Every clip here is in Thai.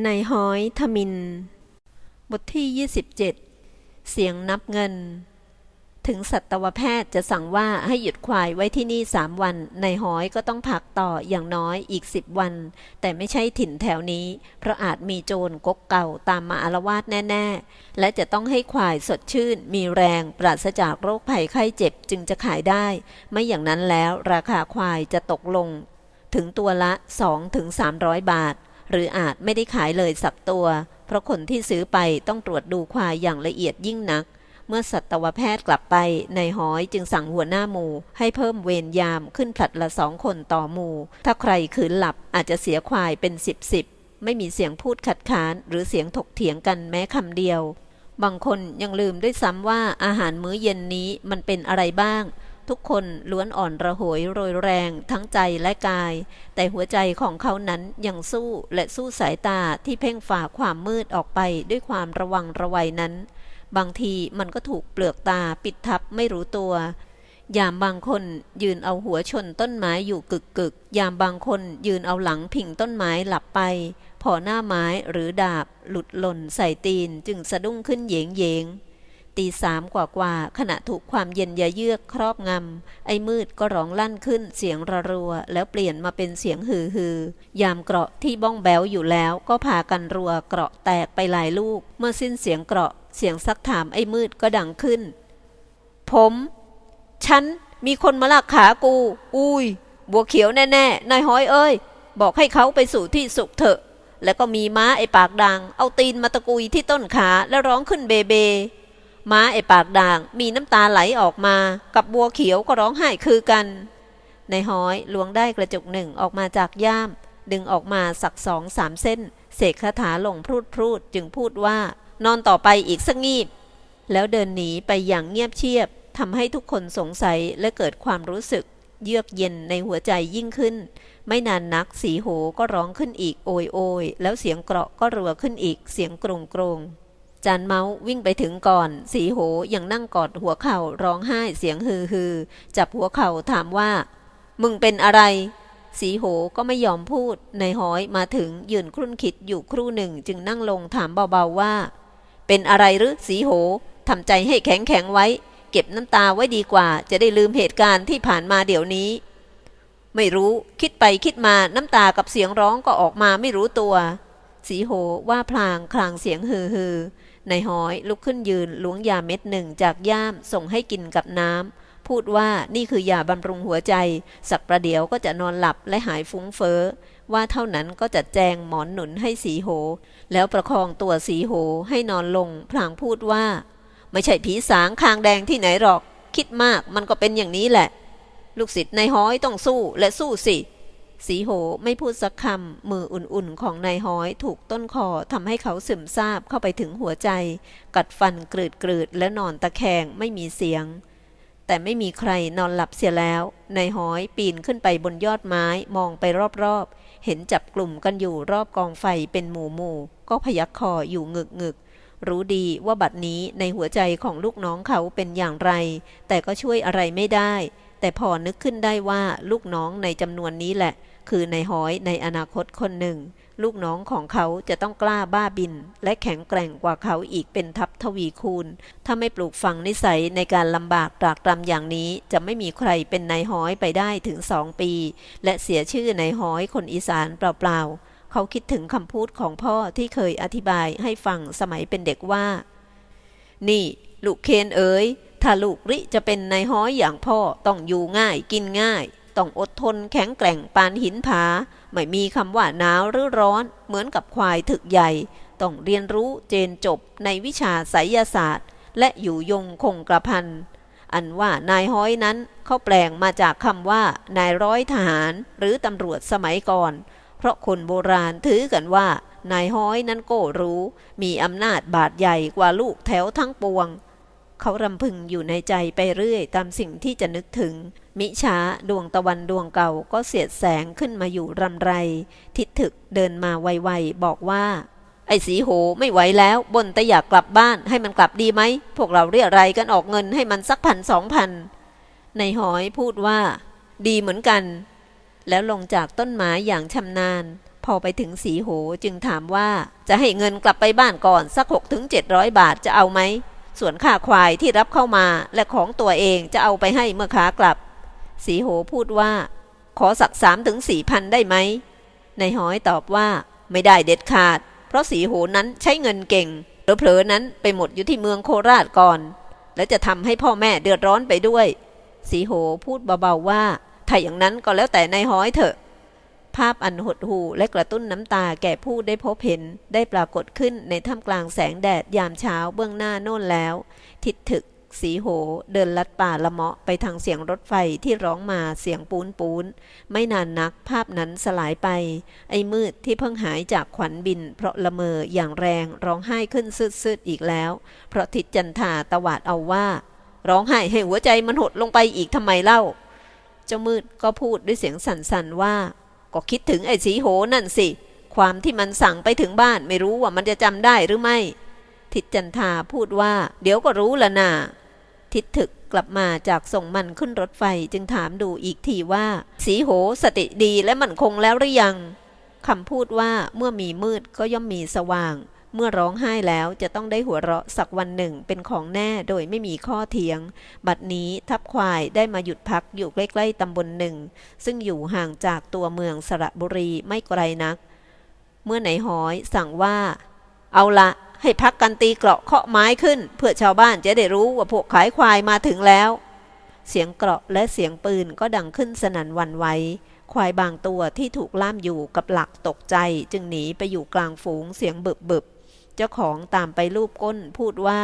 ในห้อยทมิน บทที่ 27 เสียงนับเงิน ถึงสัตวแพทย์จะสั่งว่าให้หยุดควายไว้ที่นี่สามวัน ในห้อยก็ต้องพักต่ออย่างน้อยอีกสิบวัน แต่ไม่ใช่ถิ่นแถวนี้ เพราะอาจมีโจรกกเก่าตามมาอารวาสแน่ ๆ และจะต้องให้ควายสดชื่น มีแรงปราศจากโรคภัยไข้เจ็บจึงจะขายได้ ไม่อย่างนั้นแล้วราคาควายจะตกลง ถึงตัวละ 2-300 บาท หรืออาจไม่ได้ขายเลยสักตัว เพราะคนที่ซื้อไปต้องตรวจดูควายอย่างละเอียดยิ่งนัก เมื่อสัตวแพทย์กลับไปในายห้อยจึงสั่งหัวหน้าหมู่ ให้เพิ่มเวรยามขึ้นผลัดละสองคนต่อหมู่ ถ้าใครขืนหลับอาจจะเสียควายเป็นสิบสิบไม่มีเสียงพูดขัดขาน หรือเสียงถกเถียงกันแม้คำเดียว บางคนยังลืมด้วยซ้ำว่าอาหารมื้อเย็นนี้มันเป็นอะไรบ้าง ทุกคนล้วนอ่อนระหวยโรยแรงทั้งใจและกาย แต่หัวใจของเขานั้นยังสู้และสู้สายตาที่เพ่งฝ่าความมืดออกไปด้วยความระวังระวัยนั้น บางทีมันก็ถูกเปลือกตาปิดทับไม่รู้ตัวยามบางคนยืนเอาหัวชนต้นไม้อยู่กึกกึก ยามบางคนยืนเอาหลังพิงต้นไม้หลับไป พอหน้าไม้หรือดาบหลุดหล่นใส่ตีนจึงสะดุ้งขึ้นเยงเยง ตีสามกว่ากว่าขณะถูกความเย็นยะเยือกครอบงำ ไอ้มืดก็ร้องลั่นขึ้นเสียงระรัว แล้วเปลี่ยนมาเป็นเสียงฮือฮือยามเกราะที่บ้องแบวอยู่แล้ว ก็พากันรัวเกราะแตกไปหลายลูก เมื่อสิ้นเสียงเกราะ เสียงซักถามไอ้มืดก็ดังขึ้น ผม ฉัน มีคนมาลากขากู อุ้ย บัวเขียวแน่ๆ นายห้อยเอ้ย บอกให้เขาไปสู่ที่สุขเถอะ แล้วก็มีม้าไอ้ปากด่างเอาตีนมาตะกุยที่ต้นขาแล้วร้องขึ้นเบเบ ม้าไอปากด่างมีน้ำตาไหลออกมา กับบัวเขียวก็ร้องไห้คือกันนายห้อยล้วงได้กระจุกหนึ่งออกมาจากย่าม ดึงออกมาสักสองสามเส้น เสกคาถาลงพรูดพรูดจึงพูดว่า นอนต่อไปอีกสักงีบ แล้วเดินหนีไปอย่างเงียบเชียบทำให้ทุกคนสงสัยและเกิดความรู้สึก เยือกเย็นในหัวใจยิ่งขึ้น ไม่นานนักสีโหก็ร้องขึ้นอีกโอยโอยแล้วเสียงเกราะก็รัวขึ้นอีกเสียงกรงกรง จานเมาส์วิ่งไปถึงก่อน สีโหยังนั่งกอดหัวเข่าร้องไห้เสียงฮือฮือจับหัวเข่าถามว่า มึงเป็นอะไร สีโหก็ไม่ยอมพูดในายห้อยมาถึงยืนครุ่นคิดอยู่ครู่หนึ่งจึงนั่งลงถามเบาๆว่า เป็นอะไรหรือสีโหทำใจให้แข็งแข็งๆไว้ เก็บน้ำตาไว้ดีกว่า จะได้ลืมเหตุการณ์ที่ผ่านมาเดี๋ยวนี้ ไม่รู้คิดไปคิดมาน้ำตากับเสียงร้องก็ออกมาไม่รู้ตัวสีโหว่าพลางคลางเสียงฮือฮือ นายห้อยลุกขึ้นยืนล้วงยาเม็ดหนึ่งจากย่ามส่งให้กินกับน้ำพูดว่านี่คือยาบำรุงหัวใจ สักประเดี๋ยวก็จะนอนหลับและหายฟุ้งเฟ้อว่าเท่านั้นก็จะแจงหมอนหนุนให้สีโห แล้วประคองตัวสีโหให้นอนลง พลางพูดว่า ไม่ใช่ผีสางคางแดงที่ไหนหรอก คิดมากมันก็เป็นอย่างนี้แหละ ลูกศิษย์ในห้อยต้องสู้และสู้สิ สีโหไม่พูดสักคำมืออุ่นๆ ของนายห้อยถูกต้นคอทำให้เขาซึมซาบเข้าไปถึงหัวใจ กัดฟันกรืดๆ และนอนตะแคงไม่มีเสียง แต่ไม่มีใครนอนหลับเสียแล้วนายห้อยปีนขึ้นไปบนยอดไม้มองไปรอบๆ เห็นจับกลุ่มกันอยู่รอบกองไฟเป็นหมู่หมู่ๆก็พยักคออยู่งึกงึกรู้ดีว่าบัดนี้ในหัวใจของลูกน้องเขาเป็นอย่างไร แต่ก็ช่วยอะไรไม่ได้ แต่พอนึกขึ้นได้ว่าลูกน้องในจำนวนนี้แหละ คือในห้อยในอนาคตคนหนึ่ง ลูกน้องของเขาจะต้องกล้าบ้าบิน และแข็งแกร่งกว่าเขาอีกเป็นทัพทวีคูณ ถ้าไม่ปลูกฝังนิสัยในการลำบากตรากตรำอย่างนี้ จะไม่มีใครเป็นนายห้อยไปได้ถึงสองปี และเสียชื่อนายห้อยคนอีสานเปล่าๆ เขาคิดถึงคำพูดของพ่อที่เคยอธิบายให้ฟังสมัยเป็นเด็กว่า นี่ ลูกเคนเอ๋ยถ้าลูกริจะเป็นนายห้อยอย่างพ่อต้องอยู่ง่ายกินง่าย ต้องอดทนแข็งแกร่งปานหินผา ไม่มีคำว่าหนาวหรือร้อนเหมือนกับควายถึกใหญ่ ต้องเรียนรู้เจนจบในวิชาไสยศาสตร์ และอยู่ยงคงกระพัน อันว่านายห้อยนั้นเขาแปลงมาจากคำว่า นายร้อยทหารหรือตำรวจสมัยก่อน เพราะคนโบราณถือกันว่านายห้อยนั้นโก้รู้ มีอำนาจบาดใหญ่กว่าลูกแถวทั้งปวง เขารำพึงอยู่ในใจไปเรื่อยตามสิ่งที่จะนึกถึง มิช้าดวงตะวันดวงเก่าก็เสียดแสงขึ้นมาอยู่รำไร ทิดถึกเดินมาไวๆบอกว่า ไอ้สีโหไม่ไหวแล้วบนแต่อยากกลับบ้านให้มันกลับดีไหม พวกเราเรียอะไรกันออกเงินให้มันสักพันสองพันในหอยพูดว่า ดีเหมือนกัน แล้วลงจากต้นไม้อย่างชำนาญ พอไปถึงสีโหจึงถามว่าจะให้เงินกลับไปบ้านก่อนสักหกถึงเจ็ดร้อยบาทจะเอาไหมส่วนค่าควายที่รับเข้ามาและของตัวเองจะเอาไปให้เมื่อขากลับ สีโหพูดว่า ขอสักสามถึงสี่พันได้ไหมนายหอยตอบว่าไม่ได้เด็ดขาด เพราะสีโหนั้นใช้เงินเก่งเผลอๆนั้นไปหมดอยู่ที่เมืองโคราชก่อน และจะทำให้พ่อแม่เดือดร้อนไปด้วย สีโหพูดเบาๆว่า ถ้าอย่างนั้นก็แล้วแต่นายหอยเถอะ ภาพอันหดหู่และกระตุ้นน้ำตาแก่ผู้ได้พบเห็นได้ปรากฏขึ้นในท่ามกลางแสงแดดยามเช้าเบื้องหน้าโน่นแล้ว ทิดถึก สีโห เดินลัดป่าละเมาะไปทางเสียงรถไฟที่ร้องมาเสียงปูนปูน ไม่นานนักภาพนั้นสลายไป ไอ้มืดที่เพิ่งหายจากขวัญบิน เพราะละเมออย่างแรงร้องไห้ขึ้นซึดๆอีกแล้ว เพราะทิดจันทาตวาดเอาว่า ร้องไห้ให้หัวใจมันหดลงไปอีกทำไมเล่า เจ้ามืดก็พูดด้วยเสียงสั่นๆว่า ก็คิดถึงไอ้สีโหนั่นสิ ความที่มันสั่งไปถึงบ้านไม่รู้ว่ามันจะจำได้หรือไม่ทิดจันทาพูดว่า เดี๋ยวก็รู้ละน่ะ ทิดถึกกลับมาจากส่งมันขึ้นรถไฟจึงถามดูอีกทีว่า สีโหสติดีและมันคงแล้วหรือยังคำพูดว่าเมื่อมีมืดก็ย่อมมีสว่าง เมื่อร้องไห้แล้วจะต้องได้หัวเราะสักวันหนึ่งเป็นของแน่โดยไม่มีข้อเถียง บัดนี้ทับควายได้มาหยุดพักอยู่ใกล้ๆตำบลหนึ่ง ซึ่งอยู่ห่างจากตัวเมืองสระบุรีไม่ไกลนัก เมื่อไหนหอยสั่งว่า เอาละ ให้พักกันตีเกราะเคาะไม้ขึ้น เพื่อชาวบ้านจะได้รู้ว่าพวกขายควายมาถึงแล้ว เสียงเกราะและเสียงปืนก็ดังขึ้นสนั่นวันไหวควายบางตัวที่ถูกล่ามอยู่กับหลักตกใจ จึงหนีไปอยู่กลางฝูงเสียงบึบบึบเจ้าของตามไปลูบก้นพูดว่า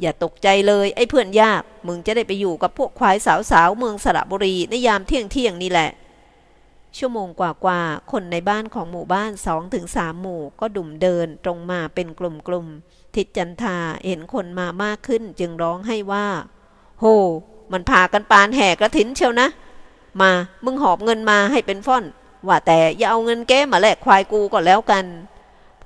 อย่าตกใจเลยไอ้เพื่อนยาก มึงจะได้ไปอยู่กับพวกควายสาวๆเมืองสระบุรีในยามเที่ยงเที่ยงนี่แหละ ชั่วโมงกว่าๆ คนในบ้านของหมู่บ้านสองถึงสามหมู่ก็ดุ่มเดินตรงมาเป็นกลุ่มๆ ทิดจันทาเห็นคนมามากขึ้นจึงร้องให้ว่า โห มันพากันปานแห่กระถินเชียวนะ มา มึงหอบเงินมาให้เป็นฟ่อน ว่าแต่อย่าเอาเงินแก้มาแลกควายกูก็แล้วกัน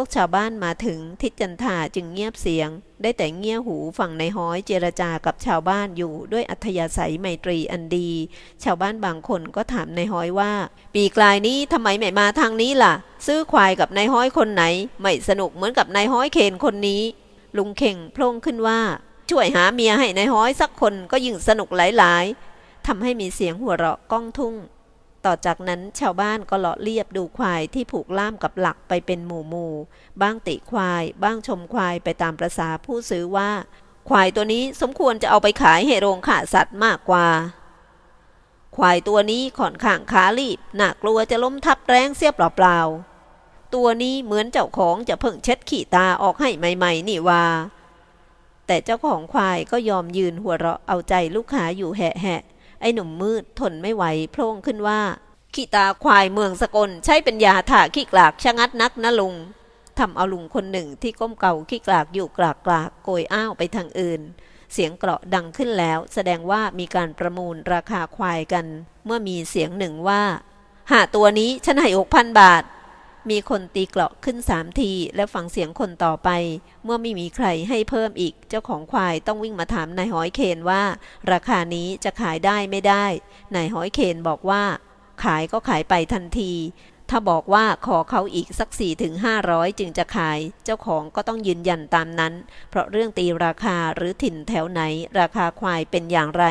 วกชาวบ้านมาถึงทิจันทาจึงเงียบเสียง ได้แต่เงี่ยหูฝั่งในห้อยเจรจากับชาวบ้านอยู่ด้วยอัธยาศัยไมตรีอันดี ชาวบ้านบางคนก็ถามในห้อยว่า ปีกลายนี้ทำไมไม่มาทางนี้ล่ะ ซื้อควายกับนายห้อยคนไหน ไม่สนุกเหมือนกับนายห้อยเคนคนนี้ ลุงเข่งโพล่งขึ้นว่า ช่วยหาเมียให้นายห้อยสักคนก็ยิ่งสนุกหลายๆทำให้มีเสียงหัวเราะก้องทุ่ง ต่อจากนั้นชาวบ้านก็เลาะเลียบดูควายที่ผูกล่ามกับหลักไปเป็นหมู่หมู่บ้างติควาย บ้างชมควายไปตามประษาผู้ซื้อว่า ควายตัวนี้สมควรจะเอาไปขายให้โรงฆ่าสัตว์มากกว่า ควายตัวนี้ขอนข้างขาลีบน่ากลัวจะล้มทับแรงเสียเปล่าๆตัวนี้เหมือนเจ้าของจะเพิ่งเช็ดขี้ตาออกให้ใหม่ ๆ นี่ว่า แต่เจ้าของควายก็ยอมยืนหัวเราะเอาใจลูกค้าอยู่แหะๆ ไอ้หนุ่มมืดทนไม่ไหวโพล่งขึ้นว่า ขี้ตาควายเมืองสกลใช้เป็นยาถ่าขี้กลากชะงัดนักนะลุงทำเอาลุงคนหนึ่งที่ก้มเก่าขี้กลากอยู่กลากกลากโกยอ้าวไปทางอื่น เสียงเกราะดังขึ้นแล้ว แสดงว่ามีการประมูลราคาควายกัน เมื่อมีเสียงหนึ่งว่าหาตัวนี้ฉันให้หกพันบาท มีคนตีเกราะขึ้นสามที แล้วฟังเสียงคนต่อไป เมื่อไม่มีใครให้เพิ่มอีก เจ้าของควายต้องวิ่งมาถามนายหอยเคนว่า ราคานี้จะขายได้ไม่ได้ นายหอยเคนบอกว่า ขายก็ขายไปทันที ถ้าบอกว่าขอเขาอีกสักสี่ถึงห้าร้อยจึงจะขาย เจ้าของก็ต้องยืนยันตามนั้น เพราะเรื่องตีราคาหรือถิ่นแถวไหน ราคาควายเป็นอย่างไร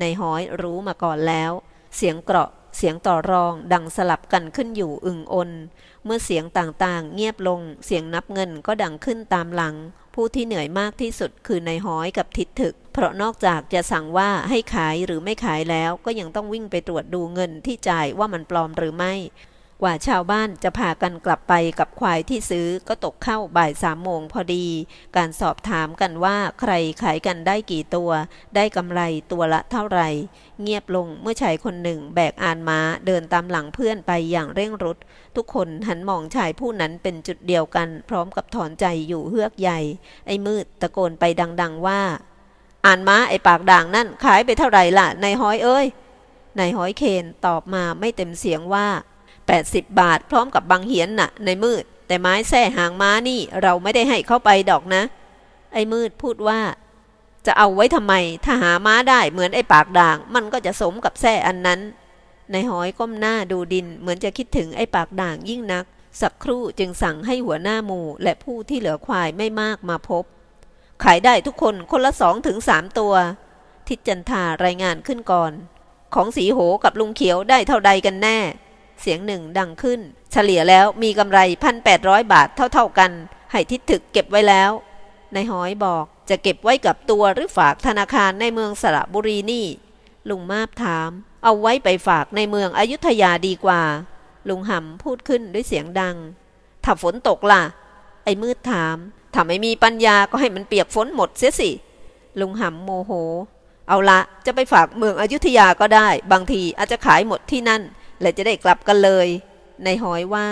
นายหอยรู้มาก่อนแล้ว เสียงเกราะ เสียงต่อรองดังสลับกันขึ้นอยู่อึงอนเมื่อเสียงต่างๆ เงียบลง เสียงนับเงินก็ดังขึ้นตามหลัง ผู้ที่เหนื่อยมากที่สุดคือนายห้อยกับทิดถึก เพราะนอกจากจะสั่งว่าให้ขายหรือไม่ขายแล้ว ก็ยังต้องวิ่งไปตรวจดูเงินที่จ่ายว่ามันปลอมหรือไม่ กว่าชาวบ้านจะพากันกลับไปกับควายที่ซื้อก็ตกเข้าบ่ายสามโมงพอดี การสอบถามกันว่าใครขายกันได้กี่ตัว ได้กำไรตัวละเท่าไหร่ เงียบลงเมื่อชายคนหนึ่งแบกอานม้าเดินตามหลังเพื่อนไปอย่างเร่งรุด ทุกคนหันมองชายผู้นั้นเป็นจุดเดียวกัน พร้อมกับถอนใจอยู่เฮือกใหญ่ ไอ้มืดตะโกนไปดัง ๆว่า อ่านม้าไอ้ปากด่างนั่นขายไปเท่าไหร่ล่ะนายห้อยเอ้ยนายห้อยเคนตอบมาไม่เต็มเสียงว่า 80 บาท พร้อมกับบางเหียนน่ะ ในมืด แต่ไม้แส้หางม้านี่เราไม่ได้ให้เข้าไปดอกนะ ไอ้มืดพูดว่า จะเอาไว้ทำไม ถ้าหาม้าได้เหมือนไอ้ปากด่าง มันก็จะสมกับแส้อันนั้นในายหอยก้มหน้าดูดิน เหมือนจะคิดถึงไอ้ปากด่างยิ่งนัก สักครู่จึงสั่งให้หัวหน้าหมู่และผู้ที่เหลือควายไม่มากมาพบ ขายได้ทุกคนคนละสองถึงสามตัว ทิศจันทารายงานขึ้นก่อน ของสีโหกับลุงเขียวได้เท่าใดกันแน่ เสียงหนึ่งดังขึ้น เฉลี่ยแล้วมีกำไรพันแปดร้อยบาทเท่าๆกัน ให้ทิศถึกเก็บไว้แล้วนายหอยบอกจะเก็บไว้กับตัวหรือฝากธนาคารในเมืองสระบุรีนี่ ลุงมาบถาม เอาไว้ไปฝากในเมืองอยุธยาดีกว่า ลุงหำพูดขึ้นด้วยเสียงดัง ถ้าฝนตกล่ะ ไอ้มืดถาม ถ้าไม่มีปัญญาก็ให้มันเปียกฝนหมดเสียสิ ลุงหำโมโห เอาละจะไปฝากเมืองอยุธยาก็ได้ บางทีอาจจะขายหมดที่นั่น และจะได้กลับกันเลยนายหอยว่า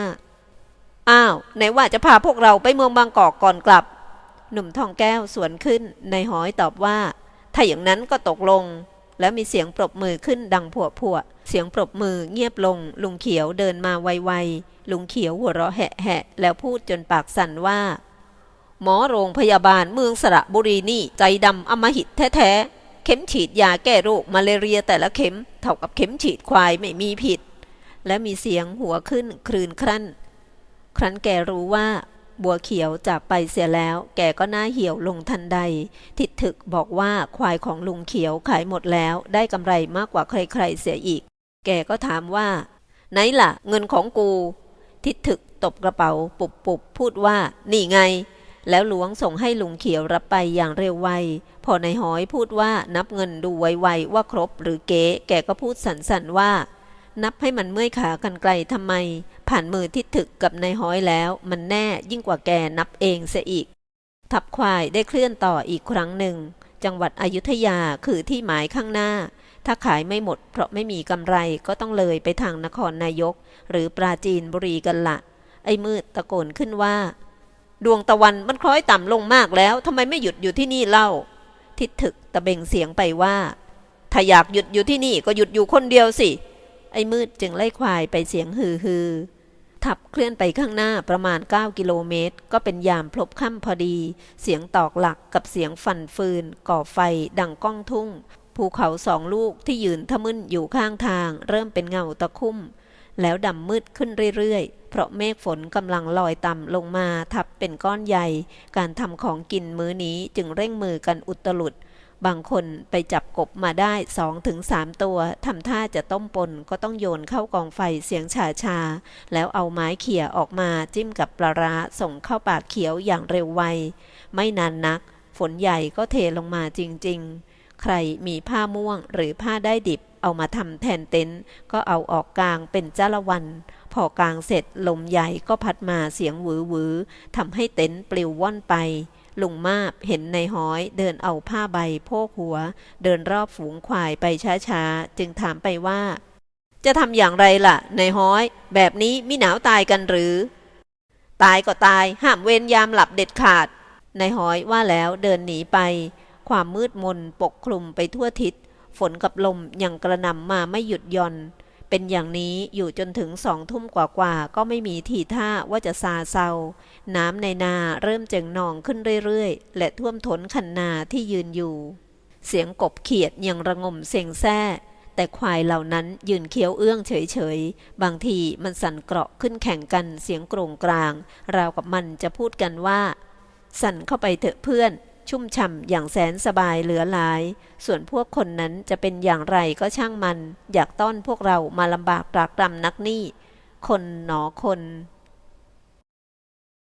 อ้าวไหนว่าจะพาพวกเราไปเมืองบางกอกก่อนกลับ หนุ่มทองแก้วสวนขึ้นนายหอยตอบว่า ถ้าอย่างนั้นก็ตกลง แล้วมีเสียงปรบมือขึ้นดังผัวผัวๆเสียงปรบมือเงียบลง ลุงเขียวเดินมาไวๆลุงเขียวหัวเราะแหะๆแล้วพูดจนปากสั่นว่า หมอโรงพยาบาลเมืองสระบุรีนี่ใจดำอมหิตแท้ๆเข็มฉีดยาแก้โรคมาเลเรียแต่ละเข็มเท่ากับเข็มฉีดควายไม่มีผิด และมีเสียงหัวขึ้นคลืนครั่น ครั้นแกรู้ว่าบัวเขียวจากไปเสียแล้ว แกก็หน้าเหี่ยวลงทันใด ทิดถึกบอกว่าควายของลุงเขียวขายหมดแล้วได้กำไรมากกว่าใครๆเสียอีก แกก็ถามว่า ไหนล่ะ เงินของกู ทิดถึกตบกระเป๋าปุบปุบพูดว่า นี่ไง แล้วหลวงส่งให้ลุงเขียวรับไปอย่างเร็วไว พอในายหอยพูดว่านับเงินดูไวๆว่าครบหรือเก๋แกก็พูดสันๆว่า นับให้มันเมื่อยขากันไกลทำไม ผ่านมือที่ถึกกับนายห้อยแล้ว มันแน่ยิ่งกว่าแกนับเองเสียอีก ทับควายได้เคลื่อนต่ออีกครั้งหนึ่ง จังหวัดอยุธยาคือที่หมายข้างหน้า ถ้าขายไม่หมดเพราะไม่มีกำไรก็ต้องเลยไปทางนครนายก หรือปราจีนบุรีกันละ ไอ้มืดตะโกนขึ้นว่า ดวงตะวันมันคล้อยต่ำลงมากแล้วทำไมไม่หยุดอยู่ที่นี่เล่า ทิดถึกตะเบงเสียงไปว่าถ้าอยากหยุดอยู่ที่นี่ก็หยุดอยู่คนเดียวสิ ไอ้มืดจึงไล่ควายไปเสียงฮือฮือทับเคลื่อนไปข้างหน้าประมาณ 9 กิโลเมตร ก็เป็นยามพลบค่ำพอดี เสียงตอกหลักกับเสียงฟันฟืน ก่อไฟ ดังก้องทุ่ง ภูเขาสองลูกที่ยืนทะมึนอยู่ข้างทาง เริ่มเป็นเงาตะคุ่ม แล้วดำมืดขึ้นเรื่อยๆ เพราะเมฆฝนกำลังลอยต่ำลงมาทับเป็นก้อนใหญ่ การทำของกินมื้อนี้จึงเร่งมือกันอุตลุด บางคนไปจับกบมาได้สองถึงสามตัวทำท่าจะต้มปนก็ต้องโยนเข้ากองไฟเสียงชาชา แล้วเอาไม้เขี่ยออกมาจิ้มกับปลาร้าส่งเข้าปากเขียวอย่างเร็วไว ไม่นานนัก ฝนใหญ่ก็เทลงมาจริง ๆ ใครมีผ้าม่วงหรือผ้าได้ดิบเอามาทำแทนเต็นท์ก็เอาออกกลางเป็นจ้าละวัน พอกลางเสร็จลมใหญ่ก็พัดมาเสียงหวือหวือทำให้เต็นท์ปลิวว่อนไป ลุงมาบเห็นในห้อย เดินเอาผ้าใบโพกหัว เดินรอบฝูงควายไปช้าๆ จึงถามไปว่า จะทำอย่างไรล่ะ ในห้อย แบบนี้มิหนาวตายกันหรือ ตายก็ตายห้ามเวรยามหลับเด็ดขาด ในห้อยว่าแล้วเดินหนีไป ความมืดมนปกคลุมไปทั่วทิศ ฝนกับลมยังกระหน่ำมาไม่หยุดย่อน เป็นอย่างนี้อยู่จนถึงสองทุ่มกว่าๆก็ไม่มีทีท่าว่าจะซาเซา น้ำในนาเริ่มเจิงนองขึ้นเรื่อยๆ และท่วมท้นคันนาที่ยืนอยู่ เสียงกบเขียดยังระงมเสียงแซ่แต่ควายเหล่านั้นยืนเคี้ยวเอื้องเฉยๆ บางทีมันสั่นเกราะขึ้นแข่งกันเสียงโกรงกลาง ราวกับมันจะพูดกันว่า สั่นเข้าไปเถอะเพื่อน ชุ่มฉ่ำอย่างแสนสบายเหลือหลาย ส่วนพวกคนนั้นจะเป็นอย่างไรก็ช่างมัน อยากต้อนพวกเรามาลำบากตรากตรำนักนี่ คนหนอคน